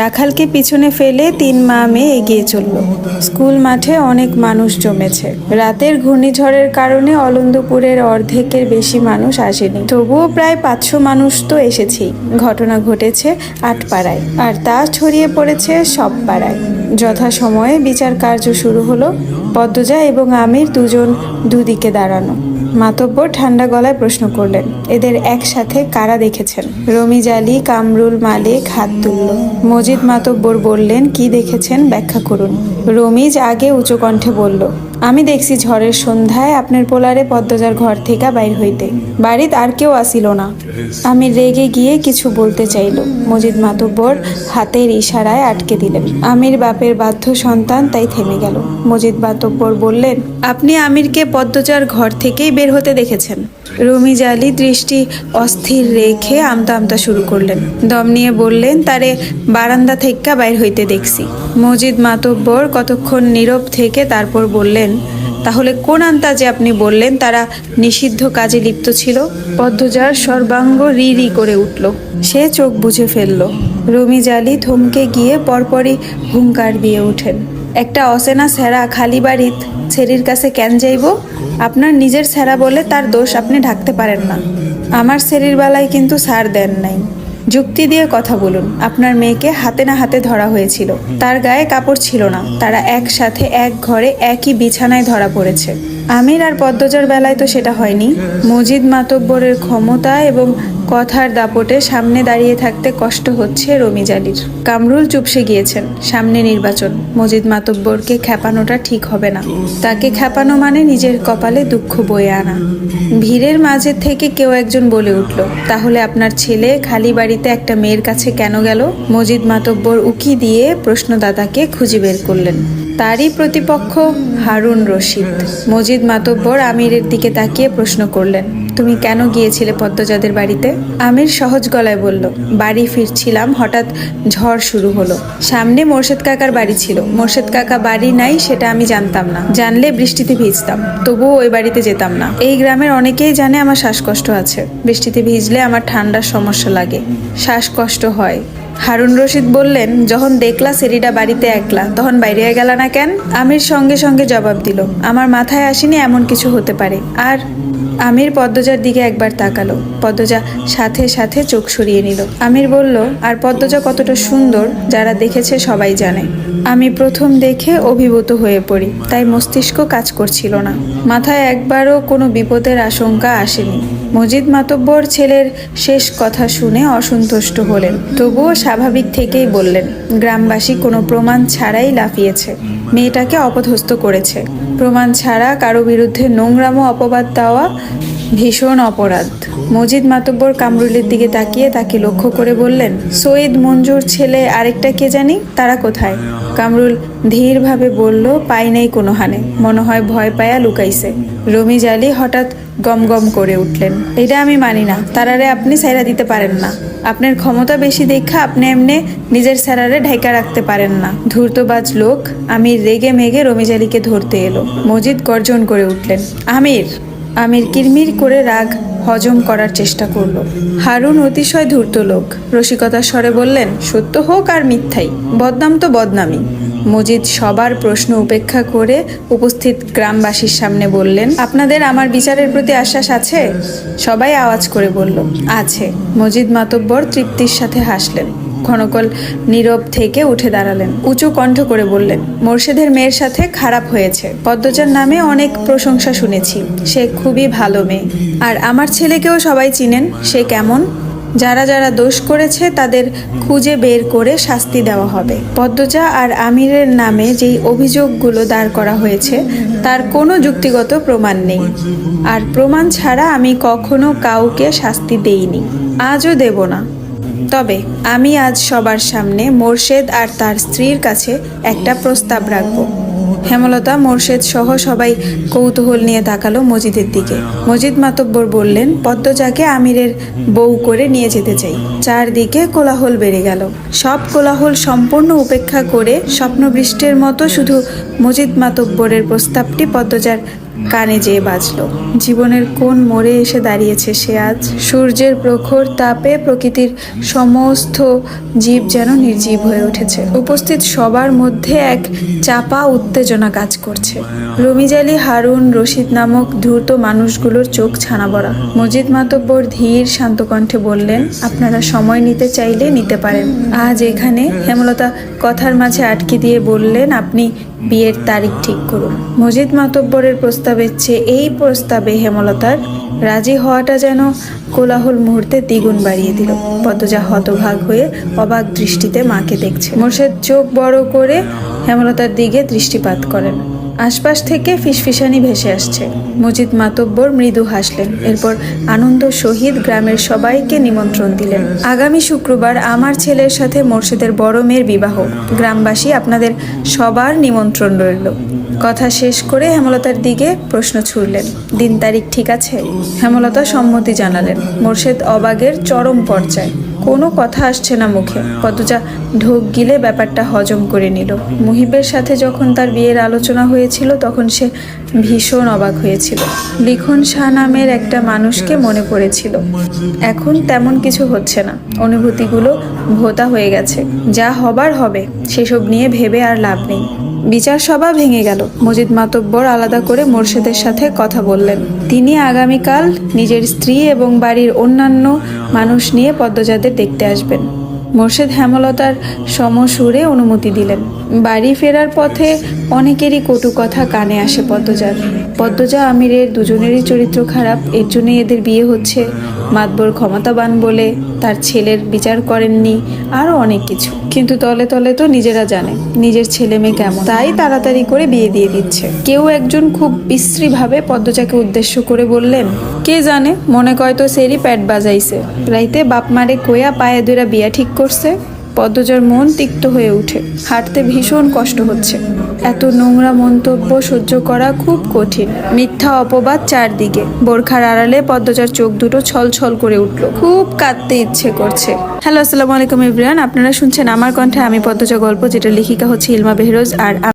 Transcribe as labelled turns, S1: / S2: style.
S1: রাখালকে পিছনে ফেলে তিন মা মেয়ে এগিয়ে চলল। স্কুল মাঠে অনেক মানুষ জমেছে। রাতের ঘূর্ণিঝড়ের কারণে অলন্দপুরের অর্ধেকের বেশি মানুষ আসেনি। তবুও প্রায় পাঁচশো মানুষ তো এসেছেই। ঘটনা ঘটেছে আটপাড়ায়, আর তা ছড়িয়ে পড়েছে সব পাড়ায় যথাসময়ে বিচার কার্য শুরু হলো। পদ্মজা এবং আমির দুজন দুদিকে দাঁড়ানো। মাতব্বর ঠান্ডা গলায় প্রশ্ন করলেন, এদের একসাথে কারা দেখেছেন? রমিজ আলী, কামরুল মালিক হাত তুলল। মজিদ মাতব্বর বললেন, কি দেখেছেন? ব্যাখ্যা করুন। রমিজ আগে উঁচু কণ্ঠে বলল আমি দেখছি ঝড়ের সন্ধ্যায় আপনার পোলারে পদ্মজার ঘর থেকে বাইর হইতে। বাড়িতে আর কেউ আসিল না। আমি রেগে গিয়ে কিছু বলতে চাইল। মজিদ মাতব্বর হাতের ইশারায় আটকে দিলেন। আমির বাপের বাধ্য সন্তান তাই থেমে গেল। মজিদ মাতব্বর বললেন, আপনি আমিরকে পদ্মজার ঘর থেকেই বের হতে দেখেছেন। রমিজ আলী দৃষ্টি অস্থির রেখে আমতা আমতা শুরু করলেন। দম নিয়ে বললেন, তারে বারান্দা থেকে বাইর হইতে দেখছি। মজিদ মাতব্বর কতক্ষণ নীরব থেকে তারপর বললেন তাহলে কোন আন্তাজে আপনি বললেন তারা নিষিদ্ধ কাজে লিপ্ত ছিল? পদ্মজার সর্বাঙ্গ রি রি করে উঠল। সে চোখ বুঝে ফেলল। রমিজ জালি থমকে গিয়ে পরপরই হুঙ্কার দিয়ে ওঠেন। একটা অসেনা স্যারা খালি বাড়িত ছেড়ির কাছে কেন যাইব? আপনার নিজের স্যারা বলে তার দোষ আপনি ঢাকতে পারেন না। আমার ছেড়ির বেলায় কিন্তু সার দেন নাই। যুক্তি দিয়ে কথা বলুন। আপনার মেয়েকে হাতে না হাতে ধরা হয়েছিল। তার গায়ে কাপড় ছিল না। তারা একসাথে এক ঘরে একই বিছানায় ধরা পড়েছে। আমির আর পদ্মজার বেলায় তো সেটা হয়নি। মজিদ মাতব্বরের ক্ষমতা এবং কথার দাপটে সামনে দাঁড়িয়ে থাকতে কষ্ট হচ্ছে রমিজ আলীর কামরুল চুপসে গিয়েছেন, সামনে নির্বাচন। মজিদ মাতব্বরকে খ্যাপানোটা ঠিক হবে না। তাকে খ্যাপানো মানে নিজের কপালে দুঃখ বয়ে আনা। ভিড়ের মাঝে থেকে কেউ একজন বলে উঠল, তাহলে আপনার ছেলে খালি বাড়িতে একটা মেয়ের কাছে কেন গেল? মজিদ মাতব্বর উকি দিয়ে প্রশ্নদাতাকে খুঁজে বের করলেন। তারই প্রতিপক্ষ হারুন রশিদ। মজিদ মাতব্বর আমিরের দিকে তাকিয়ে প্রশ্ন করলেন তুমি কেন গিয়েছিলে পদ্মজাদের বাড়িতে? আমির সহজ গলায় বলল, বাড়ি ফিরছিলাম, হঠাৎ ঝড় শুরু হলো। সামনে মোর্শেদ কাকার বাড়ি ছিল। মোর্শেদ কাকা বাড়ি নাই সেটা আমি জানতাম না। জানলে বৃষ্টিতে ভিজতাম, তবুও ওই বাড়িতে যেতাম না। এই গ্রামের অনেকেই জানে আমার শ্বাসকষ্ট আছে। বৃষ্টিতে ভিজলে আমার ঠান্ডার সমস্যা লাগে। শ্বাসকষ্ট হয়। হারুন রশিদ বললেন, যখন দেখলা সেরিটা বাড়িতে একলা, তখন বাইরে গেলা না কেন? আমির সঙ্গে সঙ্গে জবাব দিল, আমার মাথায় আসেনি এমন কিছু হতে পারে। আর আমির পদ্মজার দিকে একবার তাকালো। পদ্মজা সাথে সাথে চোখ সরিয়ে নিল। আমির বলল, আর পদ্মজা কতটা সুন্দর, যারা দেখেছে সবাই জানে। আমি প্রথম দেখে অভিভূত হয়ে পড়ি, তাই মস্তিষ্ক কাজ করছিল না। মাথায় একবারও কোনো বিপদের আশঙ্কা আসেনি। মজিদ মাতব্বর ছেলের শেষ কথা শুনে অসন্তুষ্ট হলেন। তবুও স্বাভাবিক থেকেই বললেন, গ্রামবাসী কোনো প্রমাণ ছাড়াই লাফিয়েছে। মেয়েটাকে অপদস্থ করেছে। প্রমাণ ছাড়া কারও বিরুদ্ধে নোংরামো অপবাদ দেওয়া ভীষণ অপরাধ। মজিদ মাতব্বর কামরুলের দিকে তাকিয়ে তাকে লক্ষ্য করে বললেন, সৈয়দ মঞ্জুর ছেলে আরেকটা কে জানি? তারা কোথায়? কামরুল ধীরভাবে বলল, পাই নেই কোনো হানে। মনে হয় ভয় পায়া লুকাইছে। রমিজ আলী হঠাৎ গম গম করে উঠলেন, এটা আমি মানি না। তারারে আপনি সাইরা দিতে পারেন না। আপনার ক্ষমতা বেশি দেখা আপনি এমনি নিজের স্যারারে ঢাইকা রাখতে পারেন না। ধূর্তবাজ লোক আমি রেগে মেগে রমিজ আলীকে ধরতে এলো। মজিদ গর্জন করে উঠলেন, আমির! আমির কিরমির করে রাগ হজম করার চেষ্টা করল। হারুন অতিশয় ধূর্ত লোক। রসিকতার স্বরে বললেন, সত্য হোক আর মিথ্যাই, বদনাম তো বদনামই। মজিদ সবার প্রশ্ন উপেক্ষা করে উপস্থিত গ্রামবাসীর সামনে বললেন, আপনাদের আমার বিচারের প্রতি আশ্বাস আছে? সবাই আওয়াজ করে বলল, আছে। মজিদ মাতব্বর তৃপ্তির সাথে হাসলেন। ক্ষণকল নীরব থেকে উঠে দাঁড়ালেন। উঁচু কণ্ঠ করে বললেন, মোর্শেদের মেয়ের সাথে খারাপ হয়েছে। পদ্মজার নামে অনেক প্রশংসা শুনেছি। সে খুবই ভালো মেয়ে। আর আমার ছেলেকেও সবাই চিনেন। সে কেমন? যারা যারা দোষ করেছে, তাদের খুঁজে বের করে শাস্তি দেওয়া হবে। পদ্মজা আর আমিরের নামে যেই অভিযোগগুলো দাঁড় করা হয়েছে, তার কোনো যুক্তিগত প্রমাণ নেই। আর প্রমাণ ছাড়া আমি কখনো কাউকে শাস্তি দেইনি। আজও দেব না। তবে আমি আজ সবার সামনে মোর্শেদ আর তার স্ত্রীর কাছে একটা প্রস্তাব রাখব। হেমলতা মোর্শেদ সহ সবাই কৌতূহল নিয়ে তাকালো মজিদের দিকে। মজিদ মাতব্বর বললেন, পদ্মজাকে আমিরের বউ করে নিয়ে যেতে চাই। চারদিকে কোলাহল বেড়ে গেল। সব কোলাহল সম্পূর্ণ উপেক্ষা করে স্বপ্নবৃষ্টের মতো শুধু মজিদ মাতব্বরের প্রস্তাবটি পদ্মজার কানে যেয়ে বাজলো। জীবনের কোন মোড়ে এসে দাঁড়িয়েছে সে আজ? সূর্যের প্রখর তাপে প্রকৃতির সমস্ত জীব যেন নির্জীব হয়ে উঠেছে। উপস্থিত সবার মধ্যে এক চাপা উত্তেজনা কাজ করছে। রমিজালি হারুন রশিদ নামক ধূর্ত মানুষগুলোর চোখ ছানা বড়া মজিদ মাতব্বর ধীর শান্ত কণ্ঠে বললেন, আপনারা সময় নিতে চাইলে নিতে পারেন। আজ এখানে হেমলতা কথার মাঝে আটকে দিয়ে বললেন, আপনি বিয়ের তারিখ ঠিক করুন। মজিদ মাতব্বরের প্রস্তাবের চেয়ে এই প্রস্তাবে হেমলতার রাজি হওয়াটা যেন কোলাহল মুহূর্তে দ্বিগুণ বাড়িয়ে দিল। পদ্মজা হতভাগ হয়ে অবাক দৃষ্টিতে মাকে দেখছে। মোর্শেদ চোখ বড় করে হেমলতার দিকে দৃষ্টিপাত করেন। আশপাশ থেকে ফিসফিসানি ভেসে আসছে। মজিদ মাতব্বর মৃদু হাসলেন। এরপর আনন্দ শহীদ গ্রামের সবাইকে নিমন্ত্রণ দিলেন। আগামী শুক্রবার আমার ছেলের সাথে মোর্শেদের বড় মেয়ের বিবাহ। গ্রামবাসী আপনাদের সবার নিমন্ত্রণ রইল। কথা শেষ করে হেমলতার দিকে প্রশ্ন ছুড়লেন, দিন তারিখ ঠিক আছে? হেমলতা সম্মতি জানালেন, মোর্শেদ অবাগের চরম পর্যায়ে। কোনো কথা আসছে না মুখে। পদ্মজা ঢোক গিলে ব্যাপারটা হজম করে নিল। মুহিবের সাথে যখন তার বিয়ের আলোচনা হয়েছিল, তখন সে ভীষণ অবাক হয়েছিল। লিখন শাহ নামের একটা মানুষকে মনে পড়েছিল। এখন তেমন কিছু হচ্ছে না। অনুভূতিগুলো ভোতা হয়ে গেছে। যা হবার হবে, সেসব নিয়ে ভেবে আর লাভ নেই। বিচার সভা ভেঙে গেল। মজিদ মাতব্বর আলাদা করে মোর্শেদের সাথে কথা বললেন। তিনি আগামীকাল নিজের স্ত্রী এবং বাড়ির অন্যান্য মানুষ নিয়ে পদ্মজাদের দেখতে আসবেন। মোর্শেদ হেমলতার সমসুরে অনুমতি দিলেন। বাড়ি ফেরার পথে অনেকেরই কটু কথা কানে আসে পদ্মজার। পদ্মজা আমিরের দুজনেরই চরিত্র খারাপ, এর জন্যই এদের বিয়ে হচ্ছে। মাতবর ক্ষমতাবান বলে তার ছেলের বিচার করেননি আরও অনেক কিছু। কিন্তু তলে তলে তো নিজেরা জানে নিজের ছেলে মেয়ে কেমন। তাই তাড়াতাড়ি করে বিয়ে দিয়ে দিচ্ছে। কেউ একজন খুব বিশ্রীভাবে পদ্মচাকে উদ্দেশ্য করে বললেন, কে জানে, মনে কয় তো সেরি প্যাট বাজাইছে। রাইতে বাপ মারে কোয়া পায়ে দুরা বিয়া ঠিক করছে, পদ্মজার মন তিক্ত হয়ে উঠে। হাঁটতে ভীষণ কষ্ট হচ্ছে। এত নোংরা মন্তব্য সহ্য করা খুব কঠিন। মিথ্যা অপবাদ চারদিকে। বোরখার আড়ালে পদ্মজার চোখ দুটো ছল ছল করে উঠল। খুব কাঁদতে ইচ্ছে করছে। হ্যালো, আসসালামু আলাইকুম ইব্রিয়ান আপনারা শুনছেন আমার কণ্ঠে আমি পদ্মজা গল্প, যেটা লেখিকা হচ্ছে ইলমা বেহরোজ আর